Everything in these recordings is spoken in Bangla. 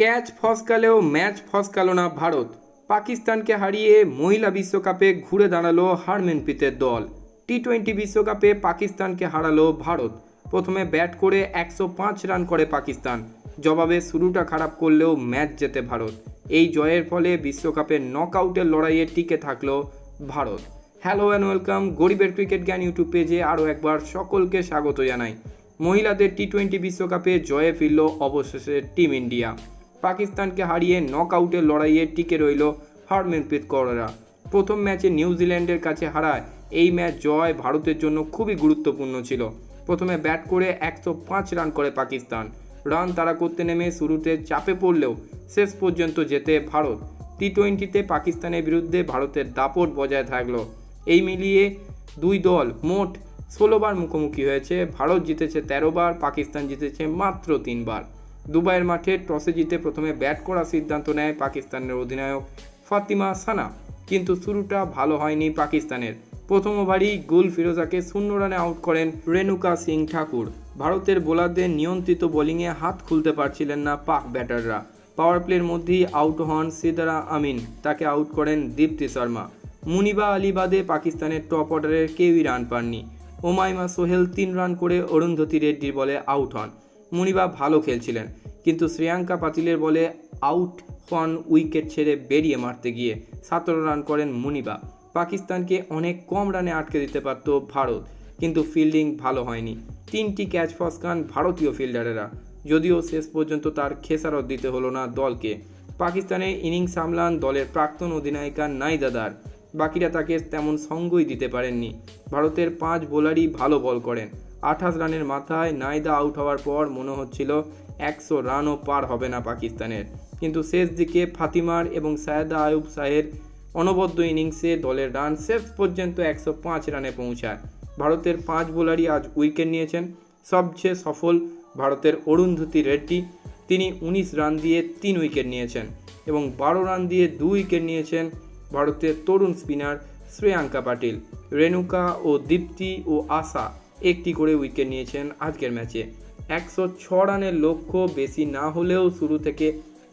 ক্যাচ ফসকালেও ম্যাচ ফসকালো না ভারত। পাকিস্তানকে হারিয়ে মহিলা বিশ্বকাপে ঘুরে দাঁড়াল হারমেনপ্রীতের দল। টি টোয়েন্টি বিশ্বকাপে পাকিস্তানকে হারালো ভারত। প্রথমে ব্যাট করে একশো পাঁচ রান করে পাকিস্তান। জবাবে শুরুটা খারাপ করলেও ম্যাচ জেতে ভারত। এই জয়ের ফলে বিশ্বকাপের নকআউটের লড়াইয়ে টিকে থাকল ভারত। হ্যালো অ্যান্ড ওয়েলকাম, গরিবের ক্রিকেট জ্ঞান ইউটিউব পেজে আরও একবার সকলকে স্বাগত জানাই। মহিলাদের টি টোয়েন্টি বিশ্বকাপে জয়ে ফিরল অবশেষে টিম ইন্ডিয়া। পাকিস্তানকে হারিয়ে নকআউটের লড়াইয়ে টিকে রইল হারমেনপ্রীত কৌররা। প্রথম ম্যাচে নিউজিল্যান্ডের কাছে হারায়, এই ম্যাচ জয় ভারতের জন্য খুবই গুরুত্বপূর্ণ ছিল। প্রথমে ব্যাট করে একশো পাঁচ রান করে পাকিস্তান। রান তারা করতে নেমে শুরুতে চাপে পড়লেও শেষ পর্যন্ত যেতে ভারত। টি টোয়েন্টিতে পাকিস্তানের বিরুদ্ধে ভারতের দাপট বজায় থাকল। এই মিলিয়ে দুই দল মোট ষোলোবার মুখোমুখি হয়েছে। ভারত জিতেছে তেরোবার পাকিস্তান জিতেছে মাত্র তিনবার দুবাইয়ের মাঠে টসে জিতে প্রথমে ব্যাট করার সিদ্ধান্ত নেয় পাকিস্তানের অধিনায়ক ফাতিমা সানা। কিন্তু শুরুটা ভালো হয়নি পাকিস্তানের। প্রথম ওভারই গুল ফিরোজাকে শূন্য রানে আউট করেন রেণুকা সিং ঠাকুর। ভারতের বোলারদের নিয়ন্ত্রিত বোলিংয়ে হাত খুলতে পারছিলেন না পাক ব্যাটাররা। পাওয়ার প্লের মধ্যেই আউট হন সিদারা আমিন। তাকে আউট করেন দীপ্তি শর্মা। মুনিবা আলী বাদে পাকিস্তানের টপ অর্ডারের কেউই রান পাননি। ওমাইমা সোহেল তিন রান করে অরুন্ধতী রেড্ডির বলে আউট হন। মুনিবা ভালো খেলছিলেন, কিন্তু শ্রেয়াঙ্কা পাতিলের বলে আউট হন উইকেট ছেড়ে বেরিয়ে মারতে গিয়ে। সতেরো রান করেন মুনিবা। পাকিস্তানকে অনেক কম রানে আটকে দিতে পারত ভারত, কিন্তু ফিল্ডিং ভালো হয়নি। তিনটি ক্যাচ ফসকান ভারতীয় ফিল্ডারেরা, যদিও শেষ পর্যন্ত তার খেসারত দিতে হলো না দলকে। পাকিস্তানের ইনিংস সামলান দলের প্রাক্তন অধিনায়িকা নাইদাদার, বাকিরা তাকে তেমন সঙ্গই দিতে পারেননি। ভারতের পাঁচ বোলারই ভালো বল করেন। আঠাশ রানের মাথায় নাইদা আউট হওয়ার পর মনে হচ্ছিল একশো রানও পার হবে না পাকিস্তানের। কিন্তু শেষ দিকে ফাতিমার এবং সায়দা আয়ুব শাহের অনবদ্য ইনিংসে দলের রান শেষ পর্যন্ত একশো পাঁচ রানে পৌঁছায়। ভারতের পাঁচ বোলারই আজ উইকেট নিয়েছেন। সবচেয়ে সফল ভারতের অরুন্ধতী রেড্ডি, তিনি উনিশ রান দিয়ে তিন উইকেট নিয়েছেন এবং বারো রান দিয়ে দু উইকেট নিয়েছেন ভারতের তরুণ স্পিনার শ্রেয়াঙ্কা পাটিল। রেণুকা ও দীপ্তি ও আশা একটি করে উইকেট নিয়েছেন আজকের ম্যাচে একশো ছ রানের লক্ষ্য বেশি না হলেও শুরু থেকে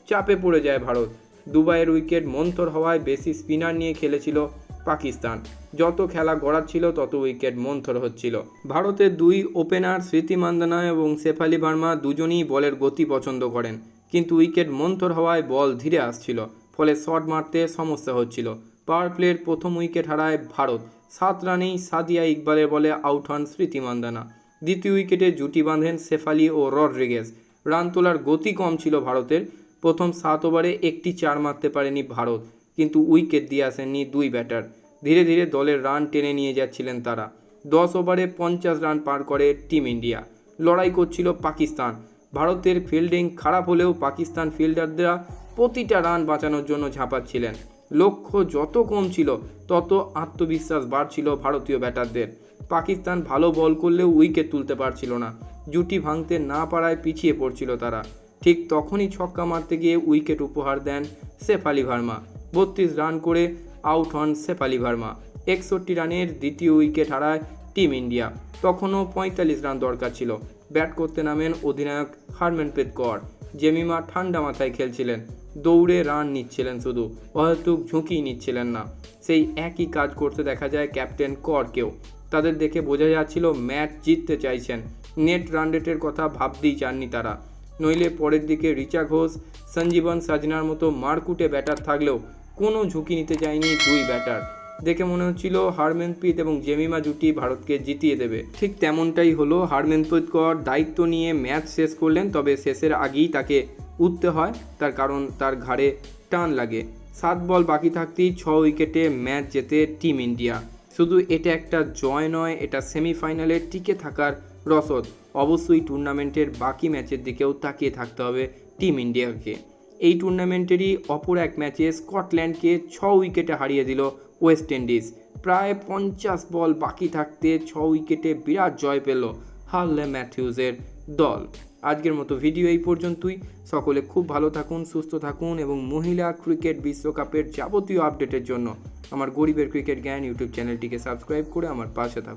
চাপে পড়ে যায় ভারত। দুবাইয়ের উইকেট মন্থর হওয়ায় বেশি স্পিনার নিয়ে খেলেছিল পাকিস্তান। যত খেলা গড়াচ্ছিল তত উইকেট মন্থর হচ্ছিল। ভারতের দুই ওপেনার স্মৃতি মান্দানা এবং শেফালি ভার্মা দুজনেই বলের গতি পছন্দ করেন। কিন্তু উইকেট মন্থর হওয়ায় বল ধীরে আসছিল, ফলে শট মারতে সমস্যা হচ্ছিল। পাওয়ার প্লের প্রথম উইকেট হারায় ভারত। সাত রানেই সাদিয়া ইকবালের বলে আউট হন স্মৃতি মান্দানা। দ্বিতীয় উইকেটে জুটি বাঁধেন শেফালি ও রড্রিগেজ। রান তোলার গতি কম ছিল ভারতের। প্রথম সাত ওভারে একটি চার মারতে পারেনি ভারত, কিন্তু উইকেট দিয়ে আসেননি দুই ব্যাটার। ধীরে ধীরে দলের রান টেনে নিয়ে যাচ্ছিলেন তারা। দশ ওভারে পঞ্চাশ রান পার করে টিম ইন্ডিয়া। লড়াই করছিল পাকিস্তান। ভারতের ফিল্ডিং খারাপ হলেও পাকিস্তান ফিল্ডাররা প্রতিটা রান বাঁচানোর জন্য ঝাঁপাচ্ছিলেন। লক্ষ্য যত কম ছিল, তত আত্মবিশ্বাস বাড়ছিল ভারতীয় ব্যাটারদের। পাকিস্তান ভালো বল করলেও উইকেট তুলতে পারছিল না। জুটি ভাঙতে না পারায় পিছিয়ে পড়ছিল তারা। ঠিক তখনই ছক্কা মারতে গিয়ে উইকেট উপহার দেন সেফ আলী ভার্মা। বত্রিশ রান করে আউট হন সেফ আলী ভার্মা। একষট্টি রানের দ্বিতীয় উইকেট হারায় টিম ইন্ডিয়া। তখনও পঁয়তাল্লিশ রান দরকার ছিল। ব্যাট করতে নামেন অধিনায়ক হারমেনপ্রীত কর। জেমিমা ঠান্ডা মাথায় খেলছিলেন। দৌড়ে রান নিচ্ছিলেন শুধু। অহেতুক ঝুঁকি নিচ্ছিলেন না। সেই একই কাজ করতে দেখা যায় ক্যাপ্টেন করকেও। তাদের দেখে বোঝা যাচ্ছিল ম্যাচ জিততে চাইছেন। নেট রান রেটের কথা ভাবতেই চাননি তারা। নইলে পরের দিকে রিচা ঘোষ, সঞ্জীবন সাজনার মতো মারকুটে ব্যাটার থাকলেও কোনো ঝুঁকি নিতে চায়নি দুই ব্যাটার। দেখে মনে হচ্ছিল হারমেনপ্রীত এবং জেমিমা জুটি ভারতকে জিতিয়ে দেবে। ঠিক তেমনটাই হলো হারমেনপ্রীত কর দায়িত্ব নিয়ে ম্যাচ শেষ করলেন, তবে শেষের আগেই তাকে উঠতে হয়। তার কারণ তার ঘাড়ে টান লাগে। সাত বল বাকি থাকতেই ছ উইকেটে ম্যাচ জেতে টিম ইন্ডিয়া। শুধু এটা একটা জয় নয়, এটা সেমিফাইনালে টিকে থাকার রসদ। অবশ্যই টুর্নামেন্টের বাকি ম্যাচের দিকেও তাকিয়ে থাকতে হবে টিম ইন্ডিয়াকে। এই টুর্নামেন্টেরই অপর এক ম্যাচে স্কটল্যান্ডকে ছ উইকেটে হারিয়ে দিল ওয়েস্ট ইন্ডিজ প্রায় পঞ্চাশ বল বাকি থাকতে ছ উইকেটে বিরাট জয় পেল হারলে ম্যাথিউজের দল। আজকের মতো ভিডিও এই পর্যন্তই। সকলে খুব ভালো থাকুন, সুস্থ থাকুন এবং মহিলা ক্রিকেট বিশ্বকাপের যাবতীয় আপডেটের জন্য আমার গরিবের ক্রিকেট জ্ঞান ইউটিউব চ্যানেলটিকে সাবস্ক্রাইব করে আমার পাশে থাকুন।